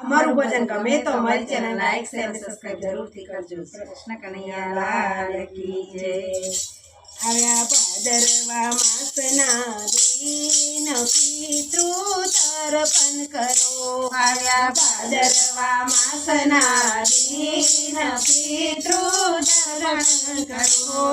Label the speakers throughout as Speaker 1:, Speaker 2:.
Speaker 1: हमारे वजन कम है तो हमारे तो चैनल लाइक शेयर सब्सक्राइब जरूर थी कर जो कृष्ण कन्हैया लाल की जय आया भद्रवा मास नारी न पितृ तर्पण करो आया भद्रवा मास नारी न पितृ तर्पण करो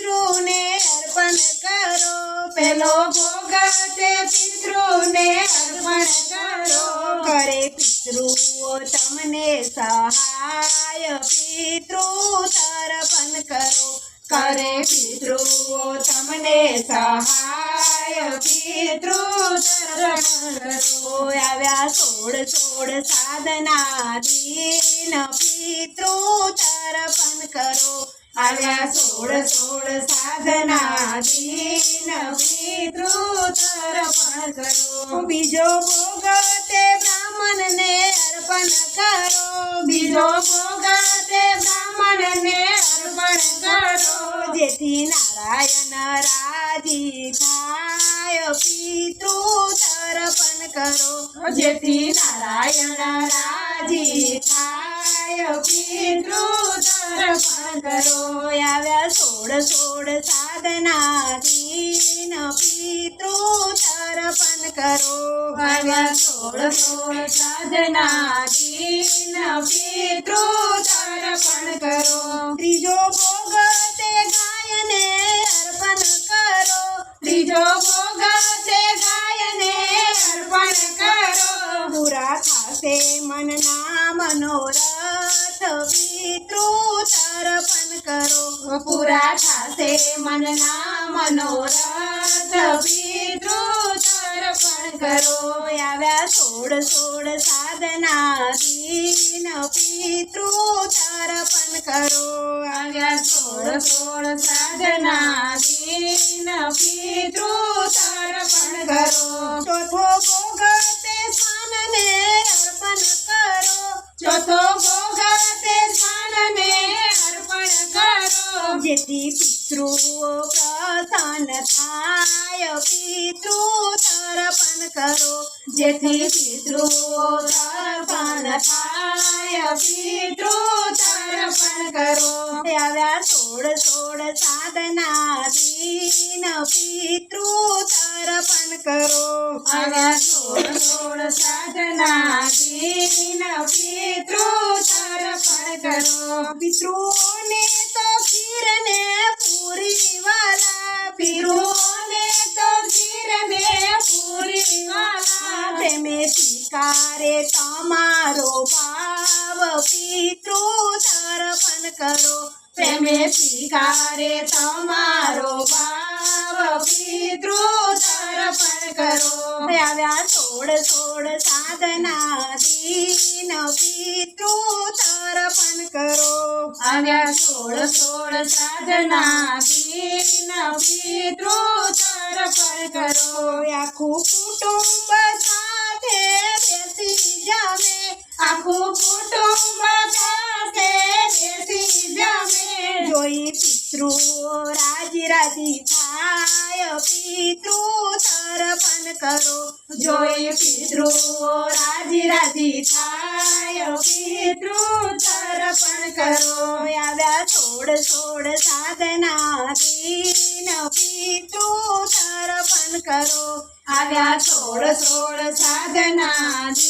Speaker 1: પિતૃને અર્પણ કરો પેલો ભોગ તે પિતૃને અર્પણ કરો કરે પિતૃઓ તમને સહાય પિતૃ તર્પણ કરો કરે પિતૃઓ તમને સહાય પિતૃ તર્પણ આવ્યા સોળ સોળ સાધના દિન પિતૃ તર્પણ કરો આવ્યા સોળ સોળ સાધના દીન પિતૃ કરો બીજો ભોગ તે બ્રાહ્મણને અર્પણ કરો બીજો ભોગ તે બ્રાહ્મણને અર્પણ કરો જેથી નારાયણ રાજી થાય પિતૃ તર્પણ કરો જેથી નારાયણ રાજી થાય પિતૃ તર્પણ કરો આવ્યા સોળ સોળ સાધના દીન પિતૃ તર્પણ કરો આવ્યા સોળ સોળ સાધના દીન થશે મનના મનોરથ પિતૃ તર્પણ કરો પૂરા થશે મનના મનોરથ પિતૃ તર્પણ કરો આવ્યા સોળ સોળ સાધના દિન પિતૃ તર્પણ કરો या सोळ सोळ साधना दीन पितृ तर्पण करो चौथो भोग ते स्नान ने अर्पण करो चौथो भोग ते स्नान ने अर्पण करो जेती पितृ प्रसन्न थाय पितृ करो जेती पितृो तर्पण थाय पितृो तर्पण करो आव्या सोड सोड साधना दीन पितृ तर्पण करो आव्या सोड सोड साधना दीन पितृो तर्पण करो पितृ ने तो फिर कारे તમારો ભાવ પિતૃ તর্পণ કરો પ્રેમે પિકારે તમારો ભાવ પિતૃ તর্পণ કરો આવ્યા છોડ છોડ સાધનાથી ને પિતૃ તর্পণ કરો આવ્યા છોડ છોડ સાધનાથી ને પિતૃ તর্পণ કરો આ કુટુંબ जा में आखों फोटो बताते बेसी जा में જોઈ પિતૃ રાજી રાજી થાય પિતૃ તરફન કરો જોઈ પિતૃ રાજી રાજી થાય પિતૃ તરફન કરો આવ્યા છોડ છોડ સાધના દીન પિતૃ તરફન કરો આવ્યા છોડ છોડ સાધના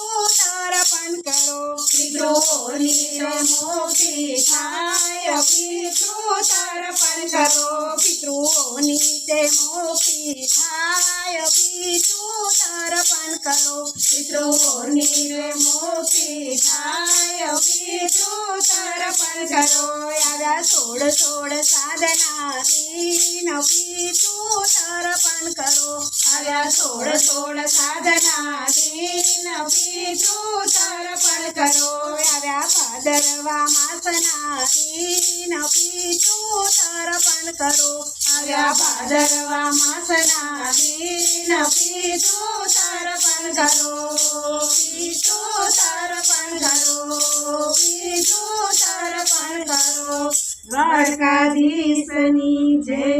Speaker 1: દાન કરો પિતૃ નિર્મોક્ષી થાય તર્પણ કરો
Speaker 2: પિતૃઓની તે મોકી થાય પિતૃ તર્પણ કરો પિતૃઓની તે મોકી થાય પિતૃ તર્પણ કરો યાદા છોડ છોડ સાધના દીન કરો ભદરવા માસના દિન પીતું તર્પણ કરો આવ્યા ભદરવા માસના દિન પીતું તર્પણ કરો પીતું તર્પણ કરો પીતું તર્પણ કરો દ્વારકાધીશની જય